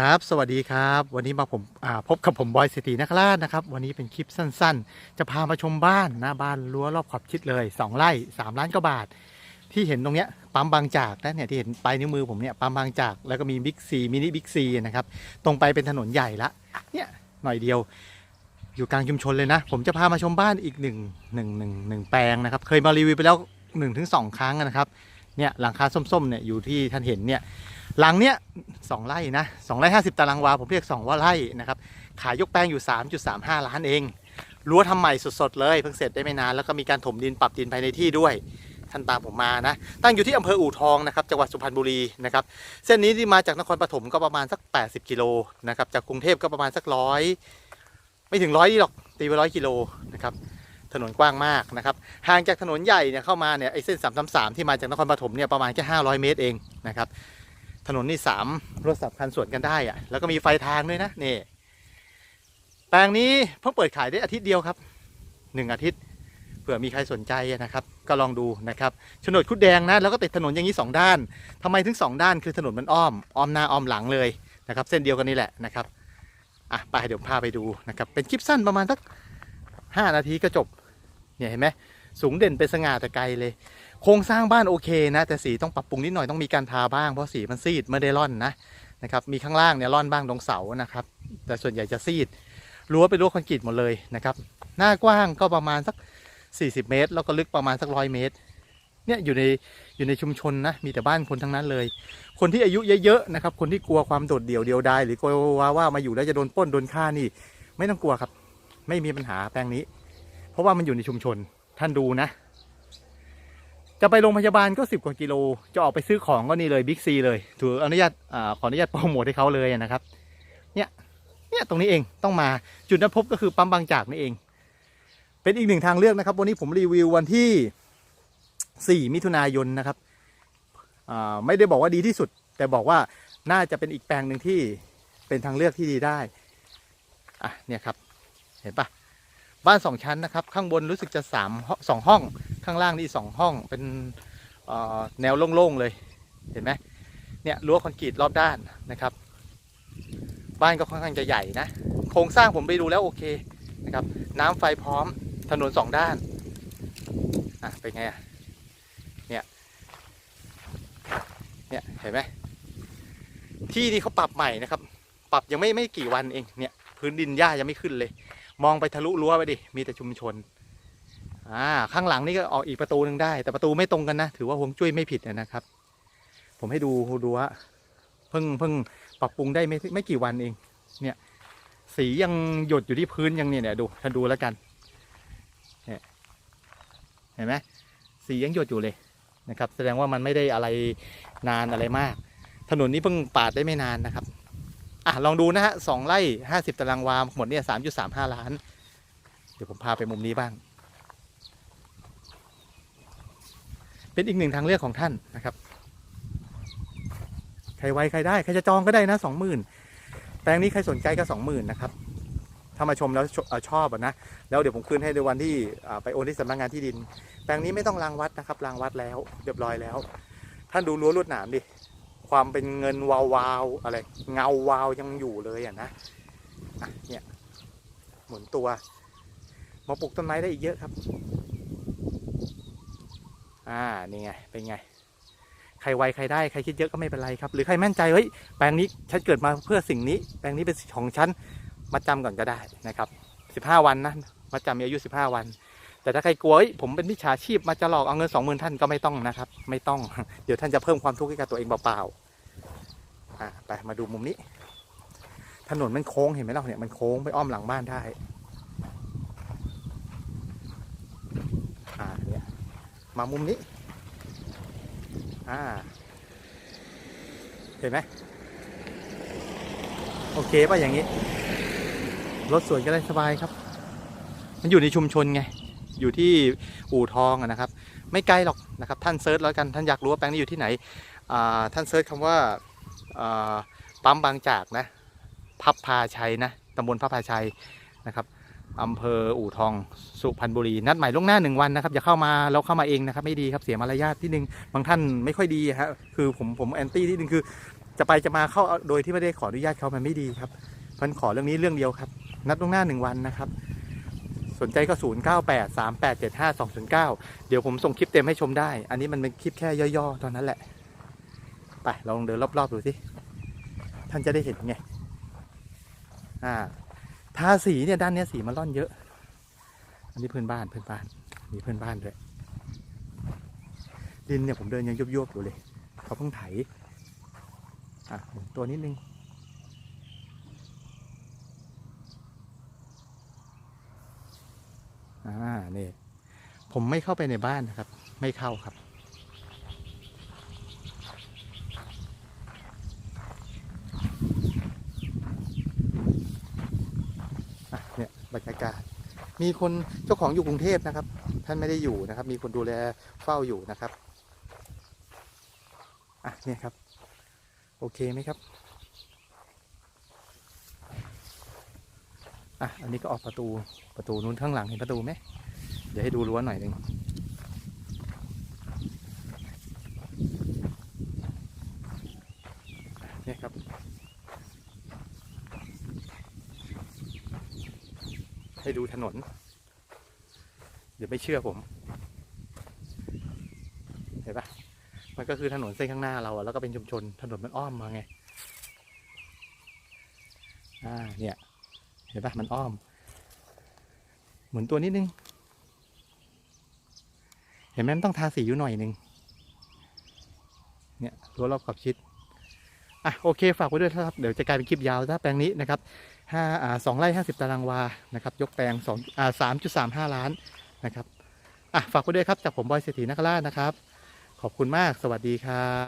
ครับ สวัสดีครับ วันนี้มาผมาพบกับผมบอยเศรษฐีนักรานะครับ วันนี้เป็นคลิปสั้นๆ จะพามาชมบ้านนะบ้านรั้วรอบขอบชิดเลย 2 ไร่ 3 ล้านกว่าบาท ที่เห็นตรงเนี้ยปั๊มบางจากนะเนี่ยที่เห็นปลายนิ้วมือผมเนี่ยปั๊มบางจากแล้วก็มีบิ๊กซีมินิบิ๊กซีนะครับ ตรงไปเป็นถนนใหญ่ละเนี่ยหน่อยเดียว อยู่กลางชุมชนเลยนะ ผมจะพามาชมบ้านอีกหนึ่งหนึ่งหนึ่งหนึ่งแปลงนะครับ เคยมารีวิวไปแล้ว1นถึงสครั้งนะครับเนี่ยหลังคาส้มๆเนี่ยอยู่ที่ท่านเห็นเนี่ย หลังเนี้ยสองไร่นะสองไร่ห้าสิบตารางวา ผมเรียกสองว่าไร่นะครับ ขายยกแปลงอยู่ 3.35 ล้านเอง รั้วทำใหม่สดๆเลยเพิ่งเสร็จได้ไม่นานแล้วก็มีการถมดินปรับดินภายในที่ด้วยท่านตามผมมานะ ตั้งอยู่ที่อำเภออู่ทองนะครับ จังหวัดสุพรรณบุรีนะครับ เส้นนี้ที่มาจากนครปฐมก็ประมาณสัก 80 กิโลนะครับ จากกรุงเทพก็ประมาณสักร้อยไม่ถึงร้อยหรอก ตีไปร้อยกิโลนะครับ ถนนกว้างมากนะครับ ห่างจากถนนใหญ่เนี่ยเข้ามาเนี่ยไอ้เส้น333ที่มาจากนครปฐมเนี่ยประมาณแค่500 เมตรเองนะครับ ถนนนี่สามรถสับคันสวนกันได้อะแล้วก็มีไฟทางด้วยนะนี่แปลงนี้เพิ่งเปิดขายได้อาทิตย์เดียวครับหนึ่งอาทิตย์เผื่อมีใครสนใจนะครับ ก็ลองดูนะครับโฉนดคุดแดงนะแล้วก็ติดถนนอย่างนี้สองด้านทำไมถึงสองด้านคือถนนมันอ้อมอ้อมหน้าอ้อมหลังเลยนะครับ เส้นเดียวกันนี่แหละนะครับอะไปเดี๋ยวพาไปดูนะครับ เป็นคลิปสั้นประมาณสักห้านาทีก็จบเนี่ยเห็นไหมสูงเด่นเป็นสง่าแต่ไกลเลย โครงสร้างบ้านโอเคนะแต่สีต้องปรับปรุงนิดหน่อยต้องมีการทาบ้างเพราะสีมันซีดไม่ได้ร่อนนะนะครับมีข้างล่างเนี่ยร่อนบ้างตรงเสานะครับ แต่ส่วนใหญ่จะซีดรั้วเป็นรั้วคอนกรีตหมดเลยนะครับ หน้ากว้างก็ประมาณสัก 40 เมตร แล้วก็ลึกประมาณสักร้อยเมตรเนี่ยอยู่ในอยู่ในชุมชนนะมีแต่บ้านคนทั้งนั้นเลย คนที่อายุเยอะๆนะครับ คนที่กลัวความโดดเดี่ยวเดียวดายหรือกลัวว่าว่ามาอยู่แล้วจะโดนป้นโดนฆ่านี่ ไม่ต้องกลัวครับ ไม่มีปัญหาแปลงนี้ เพราะว่ามันอยู่ในชุมชนท่านดูนะ จะไปโรงพยาบาลก็สิบกว่ากิโล จะออกไปซื้อของก็นี่เลยบิ๊กซีเลย ถืออนุญาตอขออนุญาตโปรโมทให้เขาเลยนะครับ เนี่ย เนี่ยตรงนี้เองต้องมาจุดนัดพบก็คือปั๊มบางจากนี่เอง เป็นอีกหนึ่งทางเลือกนะครับ วันนี้ผมรีวิววันที่ 4 มิถุนายนนะครับ ไม่ได้บอกว่าดีที่สุด แต่บอกว่าน่าจะเป็นอีกแปลงหนึ่งที่เป็นทางเลือกที่ดีได้ อะ เนี่ยครับ เห็นปะบ้านสองชั้นนะครับ ข้างบนรู้สึกจะสามสองห้อง ข้างล่างนี่สองห้องเป็นแนวโล่งๆเลยเห็นไหมเนี่ยรั้วคอนกรีตรอบด้านนะครับ บ้านก็ค่อนข้างจะใหญ่นะ โครงสร้างผมไปดูแล้วโอเคนะครับ น้ำไฟพร้อมถนนสองด้านอะเป็นไงอะเนี่ยเนี่ยเห็นไหมที่นี่เขาปรับใหม่นะครับ ปรับยังไม่ไม่กี่วันเองเนี่ยพื้นดินหญ้ายังไม่ขึ้นเลย มองไปทะลุรั้วไปดิมีแต่ชุมชน อ่าข้างหลังนี่ก็ออกอีกประตูหนึ่งได้ แต่ประตูไม่ตรงกันนะ ถือว่าฮวงจุ้ยไม่ผิดนะครับ ผมให้ดูดูว่าเพิ่งเพิ่งปรับปรุงได้ไม่ไม่กี่วันเอง เนี่ย สียังหยดอยู่ที่พื้นยังเนี่ยเนี่ยดูท่านดูแล้วกันเนี่ยเห็นไหมสียังหยดอยู่เลยนะครับ แสดงว่ามันไม่ได้อะไรนานอะไรมาก ถนนนี้เพิ่งปาดได้ไม่นานนะครับอะลองดูนะฮะสองไร่ห้าสิบตารางวาหมดเนี่ยสามจุดสามห้าล้าน เดี๋ยวผมพาไปมุมนี้บ้าง เป็นอีกหนึ่งทางเลือกของท่านนะครับ ใครไวใครได้ ใครจะจองก็ได้นะสองหมื่นแปลงนี้ใครสนใจก็สองหมื่นนะครับถ้ามาชมแล้วชอชอบนะ แล้วเดี๋ยวผมคืนให้ในวันที่ไปโอนที่สำนักงานที่ดิน แปลงนี้ไม่ต้องรางวัดนะครับรางวัดแล้วเรียบร้อยแล้ว ท่านดูรั้วลวดหนามดิ ความเป็นเงินวาวๆอะไร เงาวาวยังอยู่เลยอะนะอะเนี่ยหมุนตัว มาปลูกต้นไม้ได้อีกเยอะครับ อ่านี่ไงเป็นไง ใครไวใครได้ใครคิดเยอะก็ไม่เป็นไรครับ หรือใครมั่นใจเฮ้ยแปลงนี้ฉันเกิดมาเพื่อสิ่งนี้ แปลงนี้เป็นของฉันมาจำก่อนก็ได้นะครับ 15 วันนะมาจำมีอายุ 15 วัน แต่ถ้าใครกลัวเฮ้ผมเป็นมิจฉาชีพมาจะหลอกเอาเงิน 20,000ท่านก็ไม่ต้องนะครับ ไม่ต้องเดี๋ยวท่านจะเพิ่มความทุกข์ให้กับตัวเองเปล่าๆอะไปมาดูมุมนี้ ถนนมันโค้งเห็นไหมล่ะเนี่ยมันโค้งไปอ้อมหลังบ้านได้ อ่า เนี่ย มามุมนี้ อ่า เห็นไหม โอเคป่ะอย่างนี้ รถสวนก็ได้สบายครับ มันอยู่ในชุมชนไง อยู่ที่อู่ทองนะครับ ไม่ไกลหรอกนะครับ ท่านเซิร์ชแล้วกัน ท่านอยากรู้ว่าแปลงนี้อยู่ที่ไหน ท่านเซิร์ชคำว่าอ่าปั๊มบางจากนะ พับพาชัยนะตำบลพับพาชัยนะครับ อำเภออู่ทองสุพรรณบุรีนัดหมายล่วงหน้าหนึ่งวันนะครับอย่าเข้ามาแล้วเข้ามาเองนะครับไม่ดีครับเสียมารยาทที่หนึ่งบางท่านไม่ค่อยดีฮะคือผมผมแอนตี้ที่หนึ่งคือ จะไปจะมาเข้าโดยที่ไม่ได้ขออนุญาตเขามันไม่ดีครับเพันขอเรื่องนี้เรื่องเดียวครับ นัดล่วงหน้าหนึ่งวันนะครับ สนใจก็ 0 9 8 3 8 7 5 2 0 9 เดี๋ยวผมส่งคลิปเต็มให้ชมได้ อันนี้มันเป็นคลิปแค่ย่อๆตอนนั้นแหละไปลองเดินรอบๆดูสิท่านจะได้เห็นไงอ่า ทาสีเนี่ยด้านเนี้ยสีมันร่อนเยอะ อันนี้เพื่อนบ้านเพื่อนบ้านมีเพื่อนบ้านด้วยดินเนี่ยผมเดินยังยุบๆอยู่เลย เขาเพิ่งไถอะตัวนิดนึงอ่านี่ผมไม่เข้าไปในบ้านนะครับ ไม่เข้าครับ อะเนี่ย บรรยากาศ มีคนเจ้าของอยู่กรุงเทพนะครับ ท่านไม่ได้อยู่นะครับ มีคนดูแลเฝ้าอยู่นะครับอะเนี่ยครับ โอเคไหมครับอะอันนี้ก็ออกประตูประตูนู้นข้างหลังเห็นประตูไหมเดี๋ยวให้ดูรั้วหน่อยหนึ่งเนี่ยครับ ให้ดูถนน เดี๋ยวไม่เชื่อผม เห็นปะมันก็คือถนนเส้นข้างหน้าเราอะแล้วก็เป็นชุมชนถนนมันอ้อมมาไง อ่า เนี่ย เห็นปะมันอ้อม เหมุนตัวนิดนึง เห็นไหมมันต้องทาสีอยู่หน่อยนึง เนี่ยรั้วรอบขอบชิด อะโอเคฝากไว้ด้วยนะครับ เดี๋ยวจะกลายเป็นคลิปยาวถ้าแปลงนี้นะครับห้าอ่าสองไร่ห้าสิบตารางวานะครับ ยกแปลงสองอ่าสามจุดสามห้าล้านนะครับอะฝากไว้ด้วยครับจากผมบอยเศรษฐีนักราชนะครับ ขอบคุณมากสวัสดีครับ